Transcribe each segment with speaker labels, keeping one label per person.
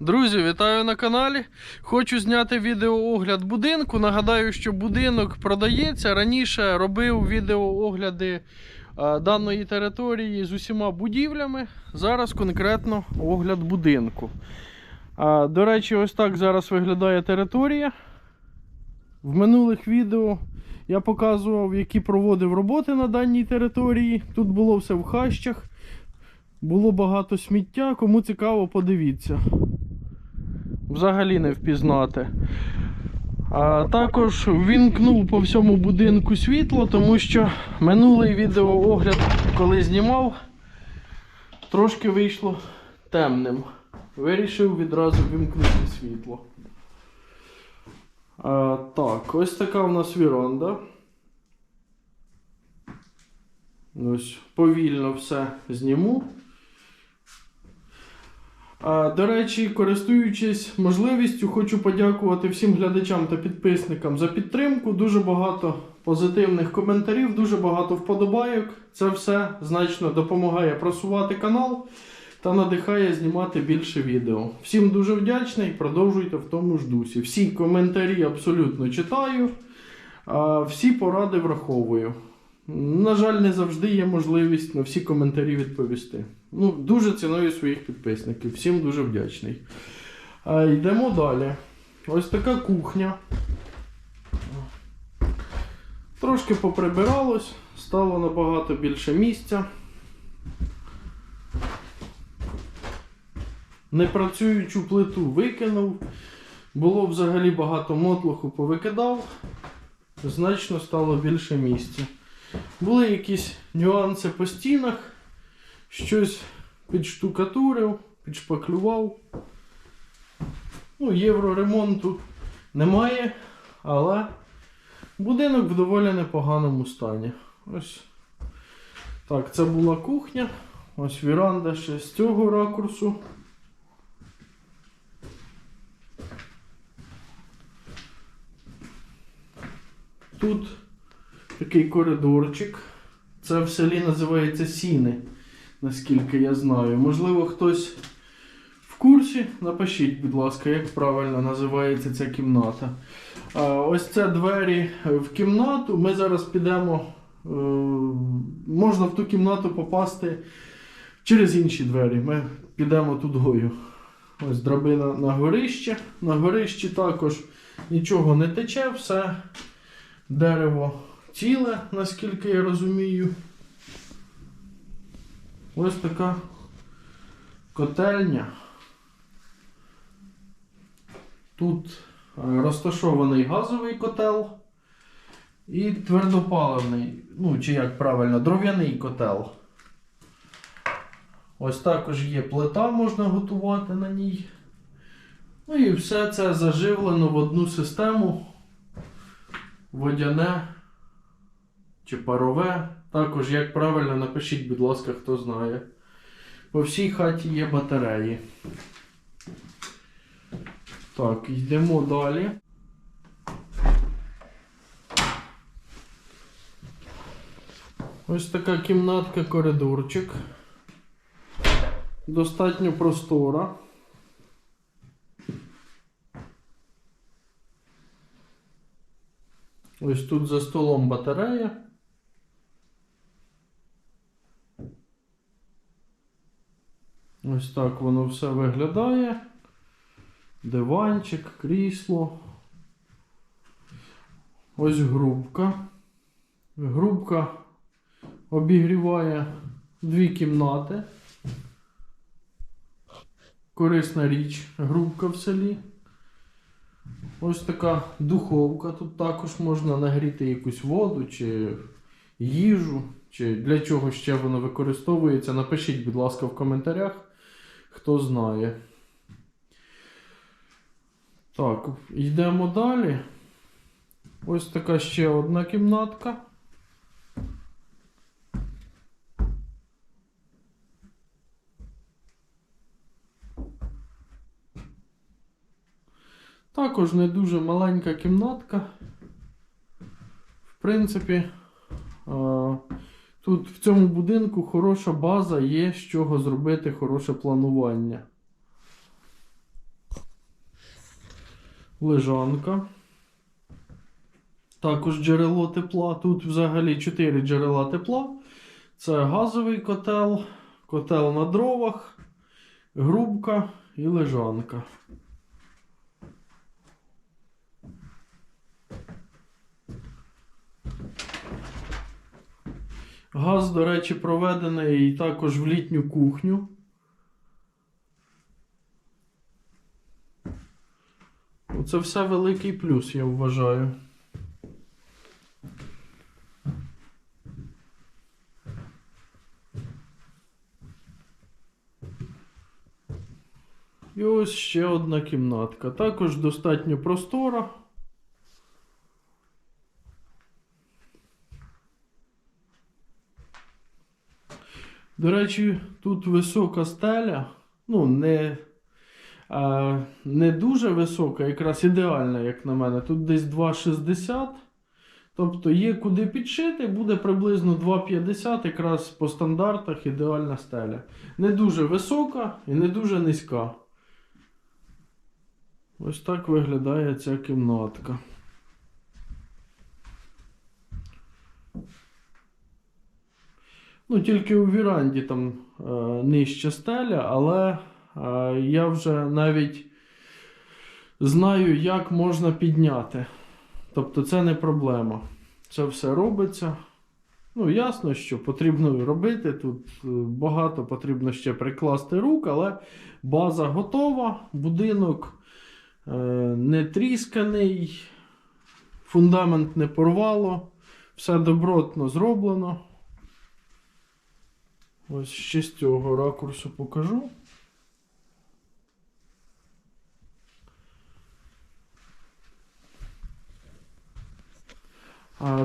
Speaker 1: Друзі, вітаю на каналі. Хочу зняти відеоогляд будинку. Нагадаю, що будинок продається. Раніше робив відеоогляди е, даної території з усіма будівлями. Зараз конкретно огляд будинку. До речі, ось так зараз виглядає територія. В минулих відео я показував, які проводив роботи на даній території. Тут було все в хащах. Було багато сміття, кому цікаво, подивіться. Взагалі не впізнати. А також вімкнув по всьому будинку світло, тому що минулий відеоогляд, коли знімав, трошки вийшло темним. Вирішив відразу вімкнути світло. А, так, ось така в нас віранда. Ось повільно все зніму. До речі, користуючись можливістю, хочу подякувати всім глядачам та підписникам за підтримку. Дуже багато позитивних коментарів, дуже багато вподобайок. Це все значно допомагає просувати канал та надихає знімати більше відео. Всім дуже вдячний, продовжуйте в тому ж дусі. Всі коментарі абсолютно читаю, всі поради враховую. На жаль, не завжди є можливість на всі коментарі відповісти. Ну, дуже ціную своїх підписників. Всім дуже вдячний. А, йдемо далі. Ось така кухня. Трошки поприбиралось, стало набагато більше місця. Непрацюючу плиту викинув. Було взагалі багато мотлуху повикидав. Значно стало більше місця. Були якісь нюанси по стінах, щось підштукатурив, підшпаклював. Ну, євроремонту немає, але будинок в доволі непоганому стані. Ось так, це була кухня. Ось віранда ще з цього ракурсу. Тут такий коридорчик. Це в селі називається сіни, наскільки я знаю. Можливо, хтось в курсі. Напишіть, будь ласка, як правильно називається ця кімната. Ось це двері в кімнату. Ми зараз підемо. е, Можна в ту кімнату попасти через інші двері. Ми підемо тудою. Ось драбина на горище. На горищі також нічого не тече, все дерево ціле, наскільки я розумію. Ось така котельня. Тут е, розташований газовий котел і твердопаливний, ну чи як правильно, дров'яний котел. Ось також є плита, можна готувати на ній. Ну і все це заживлено в одну систему водяне чи парове. Також, як правильно, напишіть, будь ласка, хто знає. По всій хаті є батареї. Так, йдемо далі. Ось така кімнатка, коридорчик. Достатньо простора. Ось тут за столом батарея. Ось так воно все виглядає. Диванчик, крісло. Ось грубка. Грубка обігріває дві кімнати. Корисна річ, грубка в селі. Ось така духовка. Тут також можна нагріти якусь воду чи їжу, чи для чого ще воно використовується. Напишіть, будь ласка, в коментарях, хто знає. Так, йдемо далі. Ось така ще одна кімнатка. Також не дуже маленька кімнатка. В принципі, а, тут в цьому будинку хороша база є, з чого зробити хороше планування. лежанка. Також джерело тепла. Тут взагалі 4 джерела тепла. Це газовий котел, котел на дровах, грубка і лежанка. Газ, до речі, проведений також в літню кухню. Це все великий плюс, я вважаю. І ось ще одна кімнатка. Також достатньо простора. До речі, тут висока стеля. Ну, не, а, не дуже висока, якраз ідеальна, як на мене. Тут десь 2,60. Тобто є куди підшити, буде приблизно 2,50, якраз по стандартах ідеальна стеля. Не дуже висока і не дуже низька. Ось так виглядає ця кімнатка. Ну, тільки у віранді там е, нижча стеля, але е, я вже навіть знаю, як можна підняти. Тобто це не проблема. Це все робиться. Ну, ясно, що потрібно робити. Тут е, багато потрібно ще прикласти рук, але база готова, будинок не трісканий, фундамент не порвало, все добротно зроблено. Ось ще з цього ракурсу покажу.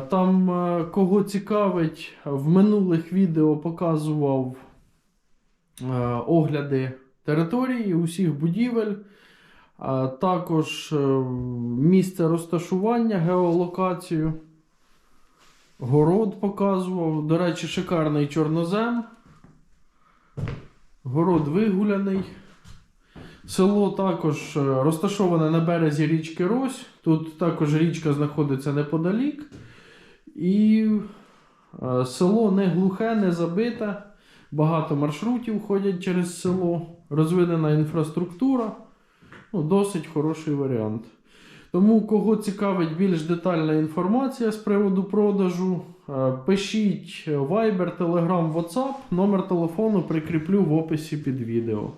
Speaker 1: Там, е, кого цікавить, в минулих відео показував е, огляди території усіх будівель, також е, місце розташування, геолокацію. Город показував. До речі, шикарний чорнозем. Город вигуляний. Село також е, розташоване на березі річки Рось. Тут також річка знаходиться неподалік. І е, село не глухе, не забите. Багато маршрутів ходять через село. Розвинена інфраструктура. Ну, Досить хороший варіант. Тому, кого цікавить більш детальна інформація з приводу продажу, пишіть Viber, Telegram, WhatsApp. Номер телефону прикріплю в описі під відео.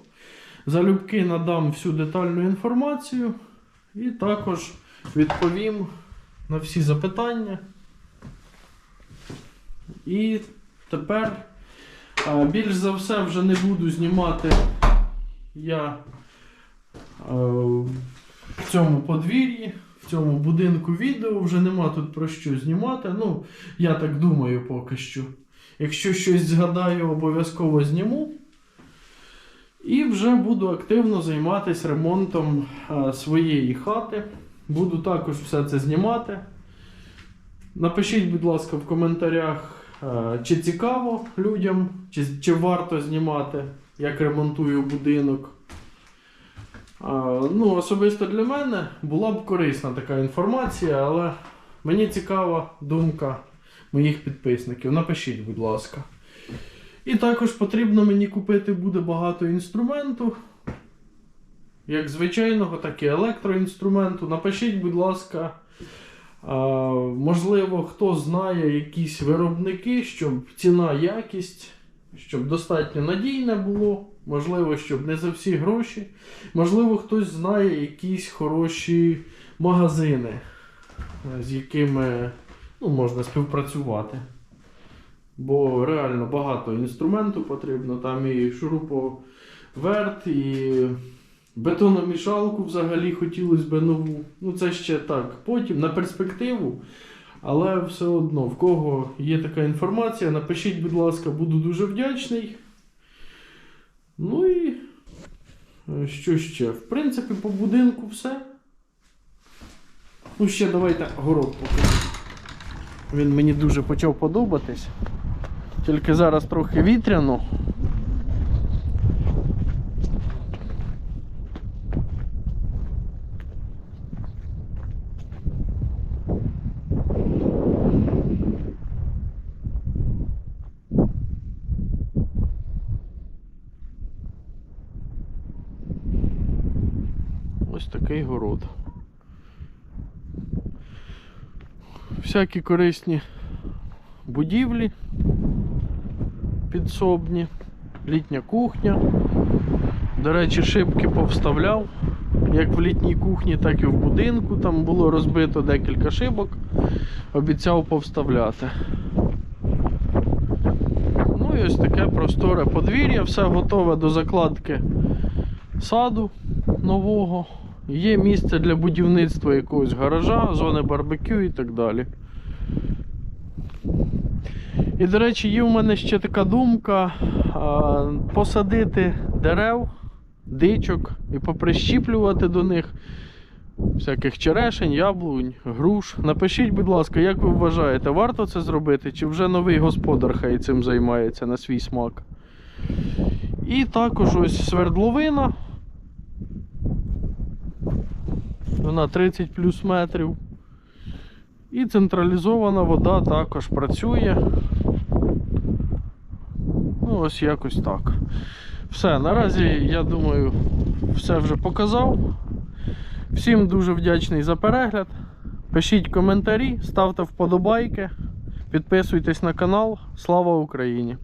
Speaker 1: Залюбки надам всю детальну інформацію і також відповім на всі запитання. І тепер е, більш за все вже не буду знімати я е, в цьому подвір'ї, цьому будинку відео. Вже нема тут про що знімати. Ну, я так думаю поки що. Якщо щось згадаю, обов'язково зніму. І вже буду активно займатися ремонтом е, своєї хати. Буду також все це знімати. Напишіть, будь ласка, в коментарях, е, чи цікаво людям, чи, чи варто знімати, як ремонтую будинок. Ну, особисто для мене була б корисна така інформація, але мені цікава думка моїх підписників. Напишіть, будь ласка. І також потрібно мені купити буде багато інструменту. Як звичайного, так і електроінструменту. Напишіть, будь ласка, можливо, хто знає якісь виробники, щоб ціна, якість, щоб достатньо надійне було. Можливо, щоб не за всі гроші. Можливо, хтось знає якісь хороші магазини, з якими ну, можна співпрацювати. Бо реально багато інструменту потрібно. Там і шуруповерт, і бетономішалку взагалі хотілося б нову. Ну це ще так. Потім на перспективу. Але все одно, в кого є така інформація, напишіть, будь ласка, буду дуже вдячний. Ну і е, що ще? В принципі, по будинку все. Ну, ще давайте город покажу. Він мені дуже почав подобатись. Тільки зараз трохи вітряно. Ось такий город. Всякі корисні будівлі підсобні, літня кухня. До речі, шибки повставляв. Як в літній кухні, так і в будинку. Там було розбито декілька шибок. Обіцяв повставляти. Ну і ось таке просторе подвір'я, все готове до закладки саду нового. Є місце для будівництва якогось гаража, зони барбекю і так далі. І, до речі, є в мене ще така думка а, посадити дерев, дичок і поприщіплювати до них всяких черешень, яблунь, груш. Напишіть, будь ласка, як ви вважаєте, варто це зробити, чи вже новий господар хай цим займається на свій смак. І також ось свердловина. Вона 30 плюс метрів. І централізована вода також працює. Ну, ось якось так. Все, наразі, я думаю, все вже показав. Всім дуже вдячний за перегляд. Пишіть коментарі, ставте вподобайки, підписуйтесь на канал. Слава Україні!